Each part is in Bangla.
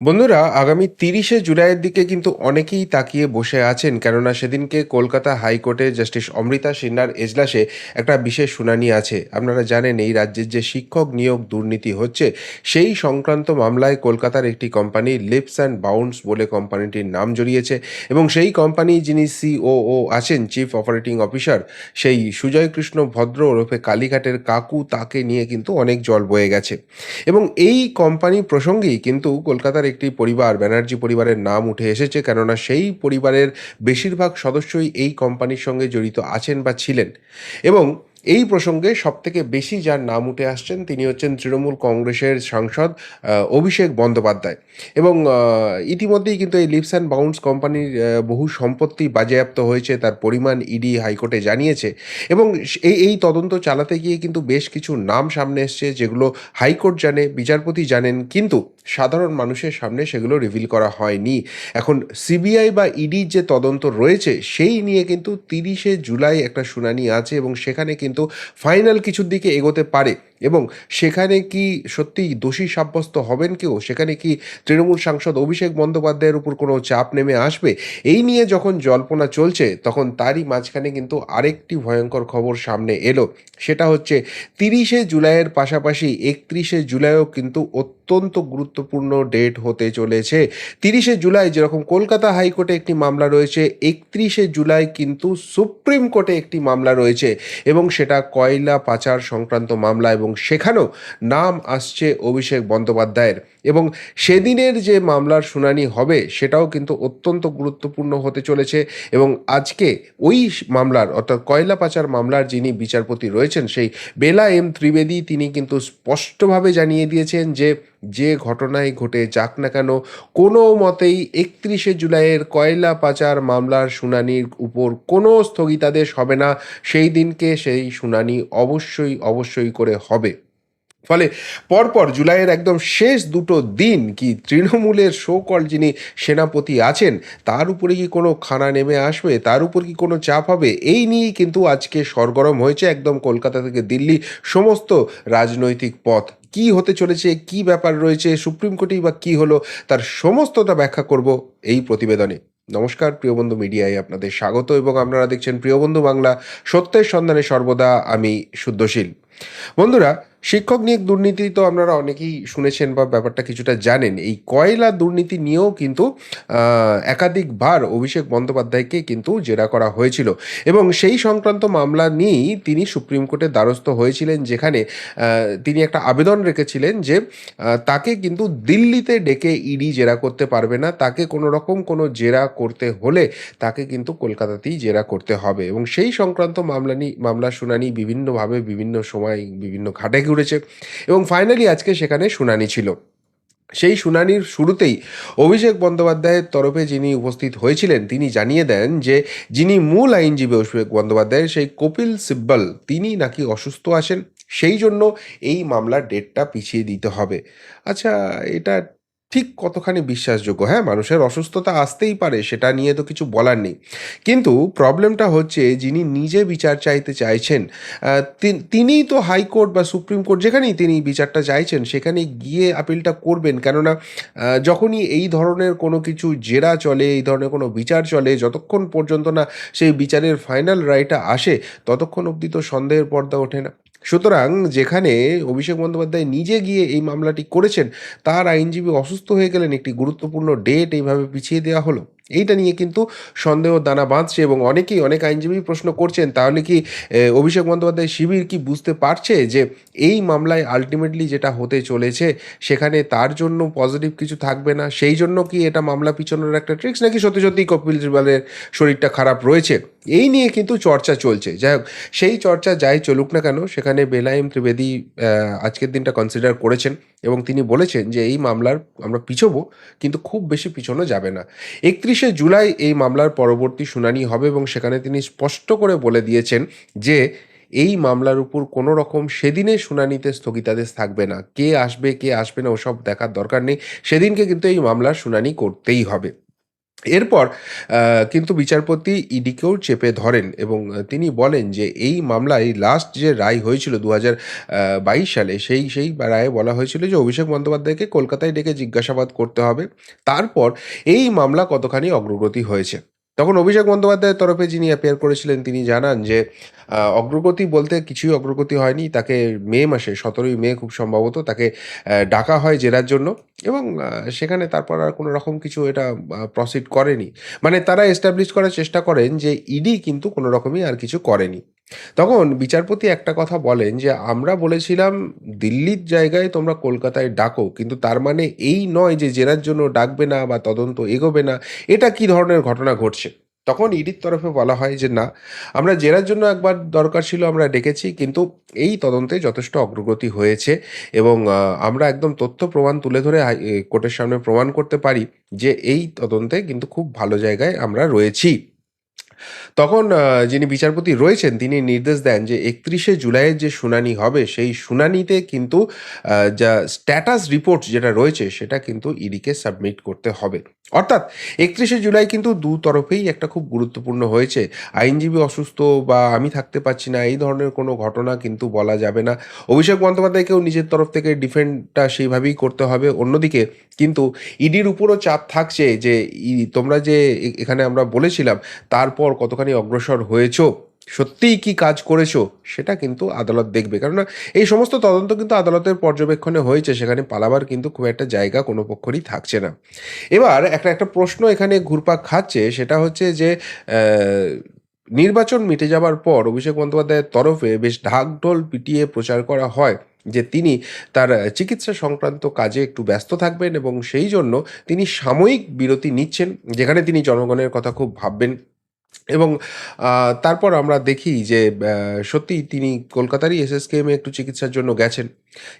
বন্ধুরা, আগামী তিরিশে জুলাইয়ের দিকে কিন্তু অনেকেই তাকিয়ে বসে আছেন, কেননা সেদিনকে কলকাতা হাইকোর্টে জাস্টিস অমৃতা সিনহার এজলাসে একটা বিশেষ শুনানি আছে। আপনারা জানেন, এই রাজ্যের যে শিক্ষক নিয়োগ দুর্নীতি হচ্ছে, সেই সংক্রান্ত মামলায় কলকাতার একটি কোম্পানি, লিপস অ্যান্ড বাউন্স বলে কোম্পানিটির নাম জড়িয়েছে এবং সেই কোম্পানি যিনি সিওও আছেন, চিফ অপারেটিং অফিসার, সেই সুজয় কৃষ্ণ ভদ্র ওরফে কালীঘাটের কাকু, তাকে নিয়ে কিন্তু অনেক জল বয়ে গেছে। এবং এই কোম্পানি প্রসঙ্গেই কিন্তু কলকাতার একটি পরিবার, ব্যানার্জি পরিবারের নাম উঠে এসেছে, কেননা সেই পরিবারের বেশিরভাগ সদস্যই এই কোম্পানির সঙ্গে জড়িত আছেন বা ছিলেন। এবং এই প্রসঙ্গে সবথেকে বেশি যার নাম উঠে আসছেন তিনি হচ্ছেন তৃণমূল কংগ্রেসের সাংসদ অভিষেক বন্দ্যোপাধ্যায়। এবং ইতিমধ্যেই কিন্তু এই লিপস অ্যান্ড বাউন্স কোম্পানির বহু সম্পত্তি বাজেয়াপ্ত হয়েছে, তার পরিমাণ ইডি হাইকোর্টে জানিয়েছে। এবং এই এই তদন্ত চালাতে গিয়ে কিন্তু বেশ কিছু নাম সামনে এসছে, যেগুলো হাইকোর্ট জানে, বিচারপতি জানেন, কিন্তু সাধারণ মানুষের সামনে সেগুলো রিভিল করা হয়নি। এখন সিবিআই বা ইডির যে তদন্ত রয়েছে, সেই নিয়ে কিন্তু তিরিশে জুলাই একটা শুনানি আছে এবং সেখানে কিন্তু ফাইনাল কিছুর দিকে এগোতে পারে। এবং সেখানে কি সত্যি দোষী সাব্যস্ত হবেন কেউ? সেখানে কি তৃণমূল সাংসদ অভিষেক বন্দ্যোপাধ্যায়ের উপর কোনো চাপ নেমে আসবে? এই নিয়ে যখন জল্পনা চলছে, তখন তারই মাঝখানে কিন্তু আরেকটি ভয়ঙ্কর খবর সামনে এলো। সেটা হচ্ছে, তিরিশে জুলাইয়ের পাশাপাশি একত্রিশে জুলাইও কিন্তু অত্যন্ত গুরুত্বপূর্ণ ডেট হতে চলেছে। তিরিশে জুলাই যেরকম কলকাতা হাইকোর্টে একটি মামলা রয়েছে, একত্রিশে জুলাই কিন্তু সুপ্রিম কোর্টে একটি মামলা রয়েছে এবং সেটা কয়লা পাচার সংক্রান্ত মামলা এবং সেখানেও নাম আসছে অভিষেক বন্দ্যোপাধ্যায়ের। এবং সেদিনের যে মামলার শুনানি হবে, সেটাও কিন্তু অত্যন্ত গুরুত্বপূর্ণ হতে চলেছে এবং আজকে ওই মামলার, অর্থাৎ কয়লা পাচার মামলার যিনি বিচারপতি রয়েছেন, সেই বেলা এম ত্রিবেদী তিনি কিন্তু স্পষ্টভাবে জানিয়ে দিয়েছেন যে যে ঘটনাই ঘটে যাক না কেন, কোনো মতেই একত্রিশে জুলাইয়ের কয়লা পাচার মামলার শুনানির উপর কোনো স্থগিতাদেশ হবে না। সেই দিনকে সেই শুনানি অবশ্যই অবশ্যই করে হবে। ফলে পরপর জুলাইয়ের একদম শেষ দুটো দিন কি তৃণমূলের শোকল যিনি সেনাপতি আছেন, তার উপরে কি কোনো খানা নেমে আসবে? তার উপর কি কোনো চাপ হবে? এই নিয়েই কিন্তু আজকে সরগরম হয়েছে একদম কলকাতা থেকে দিল্লি, সমস্ত রাজনৈতিক পথ। কি হতে চলেছে? কি ব্যাপার রয়েছে? সুপ্রিম কোর্টেই বা কি হলো? তার সমস্তটা ব্যাখ্যা করব এই প্রতিবেদনে। নমস্কার প্রিয়বন্ধু মিডিয়ায় আপনাদের স্বাগত এবং আপনারা দেখছেন প্রিয়বন্ধু বাংলা। সত্যের সন্ধানে সর্বদা আমি শুদ্ধশীল। বন্ধুরা শিক্ষক নিয়োগ দুর্নীতি তো আপনারা অনেকেই শুনেছেন বা ব্যাপারটা কিছুটা জানেন। এই কয়লা দুর্নীতি নিয়েও কিন্তু একাধিকবার অভিষেক বন্দ্যোপাধ্যায়কে কিন্তু জেরা করা হয়েছিল। এবং সেই সংক্রান্ত মামলা নিয়েই তিনি সুপ্রিম কোর্টের দ্বারস্থ হয়েছিলেন, যেখানে তিনি একটা আবেদন রেখেছিলেন যে তাকে কিন্তু দিল্লিতে ডেকে ইডি জেরা করতে পারবে না। তাকে কোনো রকম কোনো জেরা করতে হলে তাকে কিন্তু কলকাতাতেই জেরা করতে হবে। এবং সেই সংক্রান্ত মামলা নিয়ে মামলার শুনানি বিভিন্নভাবে বিভিন্ন সময়, বিভিন্ন ঘাটে ঘুরেছে এবং ফাইনালি আজকে সেখানে শুনানি ছিল। সেই শুনানির শুরুতেই অভিষেক বন্দ্যোপাধ্যায়ের তরফে যিনি উপস্থিত হয়েছিলেন, তিনি জানিয়ে দেন যে যিনি মূল আইনজীবী অভিষেক বন্দ্যোপাধ্যায়ের সেই কপিল সিব্বল, তিনি নাকি অসুস্থ আছেন, সেই জন্য এই মামলার ডেটটা পিছিয়ে দিতে হবে। আচ্ছা এটা ঠিক কতখানি বিশ্বাসযোগ্য? হ্যাঁ মানুষের অসুস্থতা আসতেই পারে, সেটা নিয়ে তো কিছু বলার নেই। কিন্তু প্রবলেমটা হচ্ছে যিনি নিজে বিচার চাইতে চাইছেন তিনিই তো হাইকোর্ট বা সুপ্রিম কোর্ট যেখানেই তিনি বিচারটা চাইছেন, সেখানে গিয়ে আপিলটা করবেন। কেননা যখনই এই ধরনের কোনো কিছু জেরা চলে, এই ধরনের কোনো বিচার চলে, যতক্ষণ পর্যন্ত না সেই বিচারের ফাইনাল রায়টা আসে, ততক্ষণ অবধি তো সন্দেহের পর্দা ওঠে না। সুতরাং যেখানে অভিষেক বন্দ্যোপাধ্যায় নিজে গিয়ে এই মামলাটি করেছেন তার আইনজীবী অসুস্থ হয়ে গেলেন, একটি গুরুত্বপূর্ণ ডেট এইভাবে পিছিয়ে দেওয়া হলো। এইটা নিয়ে কিন্তু সন্দেহ দানা বাঁধছে এবং অনেকেই, অনেক আইনজীবী প্রশ্ন করছেন, তাহলে কি অভিষেক বন্দ্যোপাধ্যায় শিবির কি বুঝতে পারছে যে এই মামলায় আলটিমেটলি যেটা হতে চলেছে, সেখানে তার জন্য পজিটিভ কিছু থাকবে না, সেই জন্য কি এটা মামলা পিছনের একটা ট্রিক্স নাকি সত্যি সত্যি কপিল সিবালের শরীরটা খারাপ রয়েছে? এই নিয়ে কিন্তু চর্চা চলছে। যাই হোক, সেই চর্চা যাই চলুক না কেন, সেখানে বেলায়েম ত্রিবেদী আজকের দিনটা কনসিডার করেছেন এবং তিনি বলেছেন যে এই মামলার আমরা পিছবো, কিন্তু খুব বেশি পিছনো যাবে না। একত্রিশে জুলাই এই মামলার পরবর্তী শুনানি হবে এবং সেখানে তিনি স্পষ্ট করে বলে দিয়েছেন যে এই মামলার উপর কোনো রকম সেদিনে শুনানিতে স্থগিতাদেশ থাকবে না। কে আসবে কে আসবে না, ওসব দেখার দরকার নেই। সেদিনকে কিন্তু এই মামলার শুনানি করতেই হবে। এরপর কিন্তু বিচারপতি ইডিকেও চেপে ধরেন এবং তিনি বলেন যে এই মামলায় লাস্ট যে রায় হয়েছিল ২০২২ সালে, সেই সেই রায়ে বলা হয়েছিল যে অভিষেক বন্দ্যোপাধ্যায়কে কলকাতায় ডেকে জিজ্ঞাসাবাদ করতে হবে। তারপর এই মামলা কতখানি অগ্রগতি হয়েছে। তখন অভিষেক বন্দ্যোপাধ্যায়ের তরফে যিনি অ্যাপিয়ার করেছিলেন, তিনি জানান যে অগ্রগতি বলতে কিছুই অগ্রগতি হয়নি। তাকে মে মাসে ১৭ই মে খুব সম্ভবত তাকে ডাকা হয় জেরার জন্য এবং সেখানে তারপর আর কোনো রকম কিছু এটা প্রসিড করেনি। মানে তারা এস্টাবলিশ করার চেষ্টা করেন যে ইডি কিন্তু কোনো রকমই আর কিছু করেনি। তখন বিচারপতি একটা কথা বলেন যে, "আমরা বলেছিলাম দিল্লির জায়গায় তোমরা কলকাতায় ডাকো। কিন্তু তার মানে এই নয় যে জেরার জন্য ডাকবে না বা তদন্ত এগোবে না। এটা কি ধরনের ঘটনা ঘটছে?" তখন ইডির তরফে বলা হয় যে, "না, আমরা জেরার জন্য একবার দরকার ছিল আমরা ডেকেছি। কিন্তু এই তদন্তে যথেষ্ট অগ্রগতি হয়েছে এবং আমরা একদম তথ্য প্রমাণ তুলে ধরে কোর্টের সামনে প্রমাণ করতে পারি যে এই তদন্তে কিন্তু খুব ভালো জায়গায় আমরা রয়েছি।" তখন যিনি বিচারপতি রয়েছেন তিনি নির্দেশ দেন যে ৩১শে জুলাইয়ের যে শুনানি হবে সেই শুনানিতে কিন্তু যা স্ট্যাটাস রিপোর্ট যেটা রয়েছে সেটা কিন্তু ইডিকে সাবমিট করতে হবে। অর্থাৎ ৩১শে জুলাই কিন্তু দু তরফেই একটা খুব গুরুত্বপূর্ণ হয়েছে। আইনজীবী অসুস্থ বা আমি থাকতে পারছি না এই ধরনের কোনো ঘটনা কিন্তু বলা যাবে না। অভিষেক বন্দ্যোপাধ্যায়কেও নিজের তরফ থেকে ডিফেন্ডটা সেইভাবেই করতে হবে। অন্যদিকে কিন্তু ইডির উপরও চাপ থাকছে যে তোমরা যে এখানে আমরা বলেছিলাম তারপর কতখানি অগ্রসর হয়েছো, সত্যিই কি কাজ করেছ সেটা কিন্তু আদালত দেখবে। কেননা এই সমস্ত তদন্ত কিন্তু আদালতের পর্যবেক্ষণে হয়েছে সেখানে পালাবার কিন্তু খুব একটা জায়গা কোনো পক্ষেরই থাকছে না। এবার একটা, একটা প্রশ্ন এখানে ঘুরপাক খাচ্ছে সেটা হচ্ছে যে নির্বাচন মিটে যাবার পর অভিষেক বন্দ্যোপাধ্যায়ের তরফে বেশ ঢাকঢোল পিটিয়ে প্রচার করা হয় যে তিনি তার চিকিৎসা সংক্রান্ত কাজে একটু ব্যস্ত থাকবেন এবং সেই জন্য তিনি সাময়িক বিরতি নিচ্ছেন যেখানে তিনি জনগণের কথা খুব ভাববেন এবং তারপর আমরা দেখি যে ব্যা সত্যিই তিনি কলকাতারই এসএসকেএমে একটু চিকিৎসার জন্য গেছেন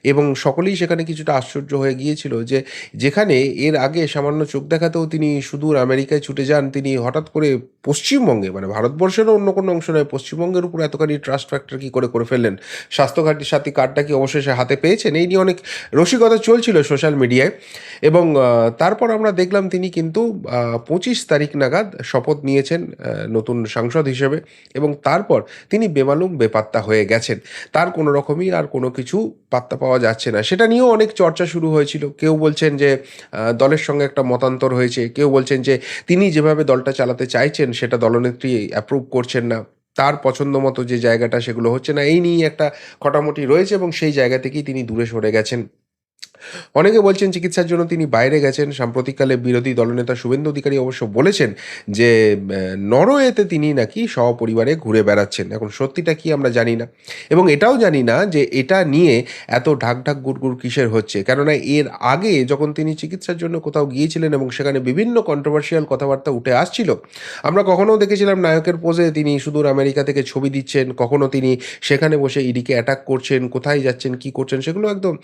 এবং সকলেই সেখানে কিছুটা আশ্চর্য হয়ে গিয়েছিল যে যেখানে এর আগে সামান্য চোখ দেখাতেও তিনি সুদূর আমেরিকায় ছুটে যান, তিনি হঠাৎ করে পশ্চিমবঙ্গে মানে ভারতবর্ষেরও অন্য কোনো অংশ নয়, পশ্চিমবঙ্গের উপর এতখানি ট্রাস্ট ফ্যাক্টর কি করে করে ফেললেন? স্বাস্থ্যঘাটি সাথী কার্ডটা কি অবশেষে হাতে পেয়েছেন? এই নিয়ে অনেক রসিকতা চলছিল সোশ্যাল মিডিয়ায় এবং তারপর আমরা দেখলাম তিনি কিন্তু পঁচিশ তারিখ নাগাদ শপথ নিয়েছেন নতুন সাংসদ হিসেবে এবং তারপর তিনি বেমালুম বেপাত্তা হয়ে গেছেন। তার কোনো রকমই আর কোনো কিছু পাত্তা পাওয়া যাচ্ছে না। সেটা নিয়েও অনেক চর্চা শুরু হয়েছিল। কেউ বলছেন যে দলের সঙ্গে একটা মতান্তর হয়েছে। কেউ বলছেন যে, তিনি যেভাবে দলটা চালাতে চাইছেন, সেটা দলনেত্রী অ্যাপ্রুভ করছেন না। তার পছন্দ মতো যে জায়গাটা সেগুলো হচ্ছে না। এই নিয়েই একটা খটামটি রয়েছে এবং সেই জায়গা থেকেই তিনি দূরে সরে গেছেন। অনেকে বলছেন চিকিৎসার জন্য তিনি বাইরে গেছেন। সাম্প্রতিককালে বিরোধী দলনেতা শুভেন্দু অধিকারী অবশ্য বলেছেন যে নরওয়েতে তিনি নাকি সপরিবারে ঘুরে বেড়াচ্ছেন। এখন সত্যিটা কি আমরা জানি না এবং এটাও জানি না যে এটা নিয়ে এত ঢাক, ঢাক গুড়গুড় কিসের হচ্ছে। কেননা এর আগে যখন তিনি চিকিৎসার জন্য কোথাও গিয়েছিলেন এবং সেখানে বিভিন্ন কন্ট্রোভার্সিয়াল কথাবার্তা উঠে আসছিল, আমরা কখনো দেখেছিলাম নায়কের পোজে তিনি সুদূর আমেরিকা থেকে ছবি দিচ্ছেন, কখনো তিনি সেখানে বসে ইডিকে অ্যাটাক করছেন, কোথায় যাচ্ছেন, কি করছেন সেগুলো একদম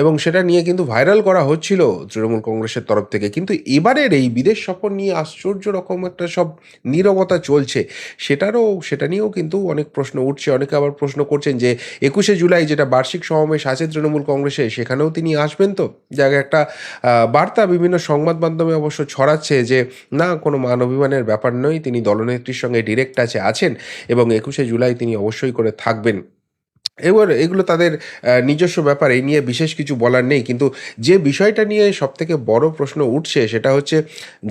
এবং সেটা নিয়ে কিন্তু ভাইরাল করা হচ্ছিল তৃণমূল কংগ্রেসের তরফ থেকে। কিন্তু এবারের এই বিদেশ সফর নিয়ে আশ্চর্য রকম একটা সব নীরবতা চলছে। সেটারও, সেটা নিয়েও কিন্তু অনেক প্রশ্ন উঠছে। অনেকে আবার প্রশ্ন করছেন যে ২১শে জুলাই যেটা বার্ষিক সমাবেশ আছে তৃণমূল কংগ্রেসে, সেখানেও তিনি আসবেন তো? যাক একটা বার্তা বিভিন্ন সংবাদ মাধ্যমে অবশ্য ছড়াচ্ছে যে, না, কোনো মান অভিমানের ব্যাপার নয়। তিনি দলনেত্রীর সঙ্গে ডিরেক্ট টাচে আছেন এবং ২১শে জুলাই তিনি অবশ্যই করে থাকবেন। এবার এগুলো তাদের নিজস্ব ব্যাপার। এই নিয়ে বিশেষ কিছু বলার নেই। কিন্তু যে বিষয়টা নিয়ে সবথেকে বড় প্রশ্ন উঠছে সেটা হচ্ছে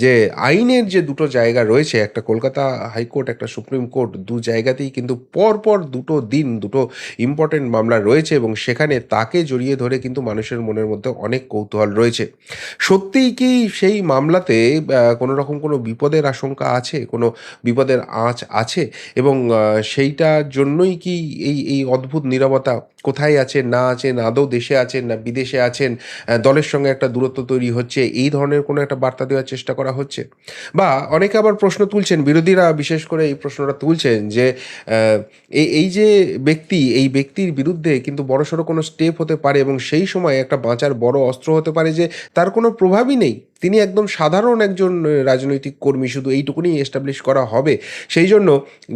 যে আইনের যে দুটো জায়গা রয়েছে, একটা কলকাতা হাইকোর্ট, একটা সুপ্রিম কোর্ট, দু জায়গাতেই কিন্তু পরপর দুটো দিন দুটো ইম্পোর্টেন্ট মামলা রয়েছে এবং সেখানে তাকে জড়িয়ে ধরে কিন্তু মানুষের মনের মধ্যে অনেক কৌতূহল রয়েছে। সত্যিই কি সেই মামলাতে কোনো রকম কোনো বিপদের আশঙ্কা আছে? কোনো বিপদের আঁচ আছে? এবং সেইটার জন্যই কি এই এই অদ্ভুত নীরবতা? কোথায় আছেন, না আছেন, আদৌ দেশে আছেন না বিদেশে আছেন, দলের সঙ্গে একটা দূরত্ব তৈরি হচ্ছে, এই ধরনের কোনো একটা বার্তা দেওয়ার চেষ্টা করা হচ্ছে? বা অনেকে আবার প্রশ্ন তুলছেন, বিরোধীরা বিশেষ করে এই প্রশ্নটা তুলছেন যে এই যে ব্যক্তি, এই ব্যক্তির বিরুদ্ধে কিন্তু বড়সড় কোনো স্টেপ হতে পারে এবং সেই সময় একটা বাঁচার বড় অস্ত্র হতে পারে যে তার কোনো প্রভাবই নেই। তিনি একদম সাধারণ একজন রাজনৈতিক কর্মী শুধু এইটুকুনি এস্টাবলিশ করা হবে সেই জন্য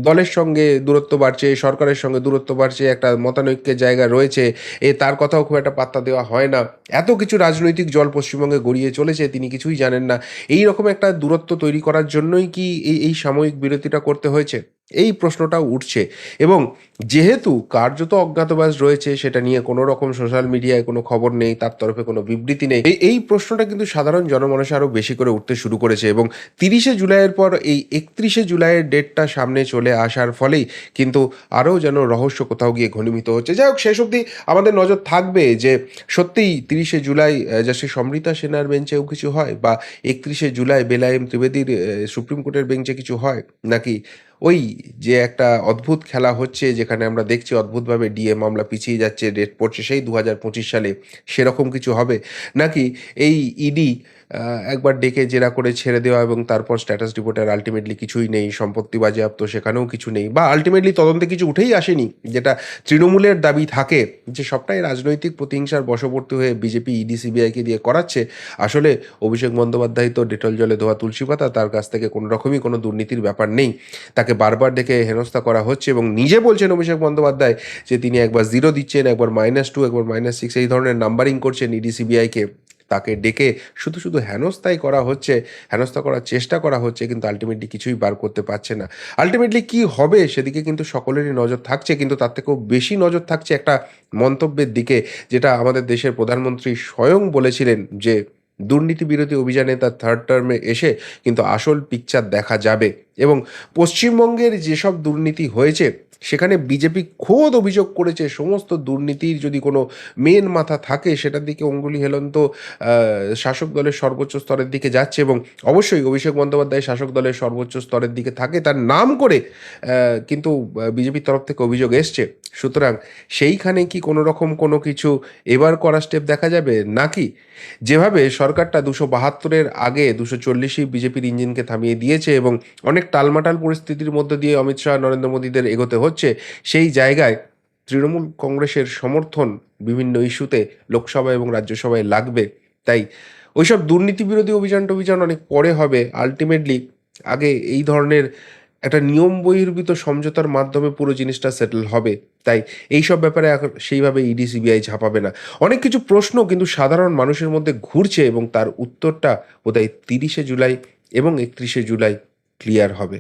দলের সঙ্গে দূরত্ব বাড়ছে সরকারের সঙ্গে দূরত্ব বাড়ছে একটা মতানৈক্যের জায়গা রয়েছে, এ তার কথাও খুব একটা পাত্তা দেওয়া হয় না। এত কিছু রাজনৈতিক জল পশ্চিমবঙ্গে গড়িয়ে চলেছে, তিনি কিছুই জানেন না। এই রকম একটা দূরত্ব তৈরি করার জন্যই কি এই এই সাময়িক বিরতিটা করতে হয়েছে? এই প্রশ্নটাও উঠছে। এবং যেহেতু কার্যত অজ্ঞাতবাস রয়েছে, সেটা নিয়ে কোনো রকম সোশ্যাল মিডিয়ায় কোনো খবর নেই, তার তরফে কোনো বিবৃতি নেই এই প্রশ্নটা কিন্তু সাধারণ জনমানসে আরও বেশি করে উঠতে শুরু করেছে এবং তিরিশে জুলাইয়ের পর এই একত্রিশে জুলাইয়ের ডেটটা সামনে চলে আসার ফলেই কিন্তু আরও যেন রহস্য কোথাও গিয়ে ঘনীভূত হচ্ছে। যাই হোক, শেষ অবধি আমাদের নজর থাকবে যে সত্যিই তিরিশে জুলাই জাস্টিস সমৃতা সেনার বেঞ্চেও কিছু হয় বা একত্রিশে জুলাই বেলায়েম ত্রিবেদীর সুপ্রিম কোর্টের বেঞ্চে কিছু হয় নাকি? ওই যে একটা অদ্ভুত খেলা হচ্ছে, যেখানে আমরা দেখছি অদ্ভুতভাবে ডিএ মামলা পিছিয়ে যাচ্ছে ডেট পড়ছে সেই দু হাজার পঁচিশ সালে, সেরকম কিছু হবে? নাকি এই ইডি একবার ডেকে জেরা করে ছেড়ে দেওয়া এবং তারপর স্ট্যাটাস রিপোর্টের আলটিমেটলি কিছুই নেই, সম্পত্তি বাজেয়াপ্ত, সেখানেও কিছু নেই? বা আলটিমেটলি তদন্তে কিছু উঠেই আসেনি, যেটা তৃণমূলের দাবি থাকে যে সবটাই রাজনৈতিক প্রতিহিংসার বশবর্তী হয়ে বিজেপি, ইডি, সিবিআইকে দিয়ে করাচ্ছে। আসলে অভিষেক বন্দ্যোপাধ্যায় তো ডেটল জলে ধোয়া তুলসী পাতা, তার কাছ থেকে কোনো রকমই কোনো দুর্নীতির ব্যাপার নেই। তাকে বারবার ডেকে হেনস্থা করা হচ্ছে এবং নিজে বলছেন অভিষেক বন্দ্যোপাধ্যায় যে তিনি একবার জিরো দিচ্ছেন, একবার মাইনাস টু একবার মাইনাস সিক্স এই ধরনের নাম্বারিং করছেন ইডি সিবিআইকে তাকে ডেকে শুধু শুধু হেনস্থাই করা হচ্ছে, হেনস্থা করার চেষ্টা করা হচ্ছে, কিন্তু আলটিমেটলি কিছুই বার করতে পারছে না। আলটিমেটলি কি হবে সেদিকে কিন্তু সকলেরই নজর থাকছে, কিন্তু তার থেকেও বেশি নজর থাকছে একটা মন্তব্যের দিকে, যেটা আমাদের দেশের প্রধানমন্ত্রী স্বয়ং বলেছিলেন যে দুর্নীতি বিরোধী অভিযানে তার থার্ড টার্মে এসে কিন্তু আসল পিকচার দেখা যাবে। এবং পশ্চিমবঙ্গের যেসব দুর্নীতি হয়েছে, সেখানে বিজেপি খোদ অভিযোগ করেছে, সমস্ত দুর্নীতির যদি কোনো মেন মাথা থাকে, সেটার দিকে অঙ্গুলি হেলন তো শাসক দলের সর্বোচ্চ স্তরের দিকে যাচ্ছে এবং অবশ্যই অভিষেক বন্দ্যোপাধ্যায় শাসক দলের সর্বোচ্চ স্তরের দিকে থাকে। তার নাম করে কিন্তু বিজেপির তরফ থেকে অভিযোগ এসছে। সুতরাং সেইখানে কি কোনো রকম কোনো কিছু এবার করা স্টেপ দেখা যাবে? নাকি যেভাবে সরকারটা দুশো বাহাত্তরের আগে দুশো চল্লিশই বিজেপির ইঞ্জিনকে থামিয়ে দিয়েছে এবং অনেক টালমাটাল পরিস্থিতির মধ্যে দিয়ে অমিত শাহ, নরেন্দ্র মোদীদের এগোতে হচ্ছে, সেই জায়গায় তৃণমূল কংগ্রেসের সমর্থন বিভিন্ন ইস্যুতে লোকসভা এবং রাজ্যসভায় লাগবে। তাই ওইসব দুর্নীতি বিরোধী অভিযান টভিযান অনেক পরে হবে। আলটিমেটলি আগে এই ধরনের একটা নিয়ম বহির্ভূত সমঝোতার মাধ্যমে পুরো জিনিসটা সেটেল হবে। তাই এই সব ব্যাপারে সেইভাবে ইডি সিবিআই ঝাঁপাবে না। অনেক কিছু প্রশ্ন কিন্তু সাধারণ মানুষের মধ্যে ঘুরছে এবং তার উত্তরটা বোধহয় তিরিশে জুলাই এবং একত্রিশে জুলাই ক্লিয়ার হবে।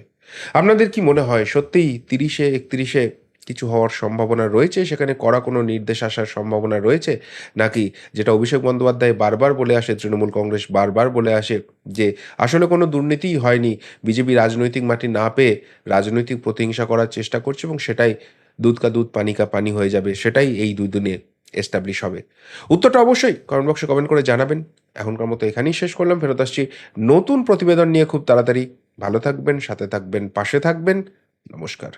আপনাদের কি মনে হয়, সত্যিই তিরিশে, একত্রিশে কিছু হওয়ার সম্ভাবনা রয়েছে? সেখানে কড়া কোনো নির্দেশ আসার সম্ভাবনা রয়েছে? নাকি যেটা অভিষেক বন্দ্যোপাধ্যায় বারবার বলে আসে, তৃণমূল কংগ্রেস বারবার বলে আসে যে, আসলে কোনো দুর্নীতিই হয়নি, বিজেপি রাজনৈতিক মাটি না পেয়ে রাজনৈতিক প্রতিহিংসা করার চেষ্টা করছে এবং সেটাই দুধ কা দুধ, পানি কা পানি হয়ে যাবে, সেটাই এই দুই দিনে এস্টাবলিশ হবে। উত্তরটা অবশ্যই কমেন্ট বক্সে কমেন্ট করে জানাবেন। এখনকার মতো এখানেই শেষ করলাম। ফেরত আসছি নতুন প্রতিবেদন নিয়ে খুব তাড়াতাড়ি। ভালো থাকবেন, সাথে থাকবেন, পাশে থাকবেন। নমস্কার।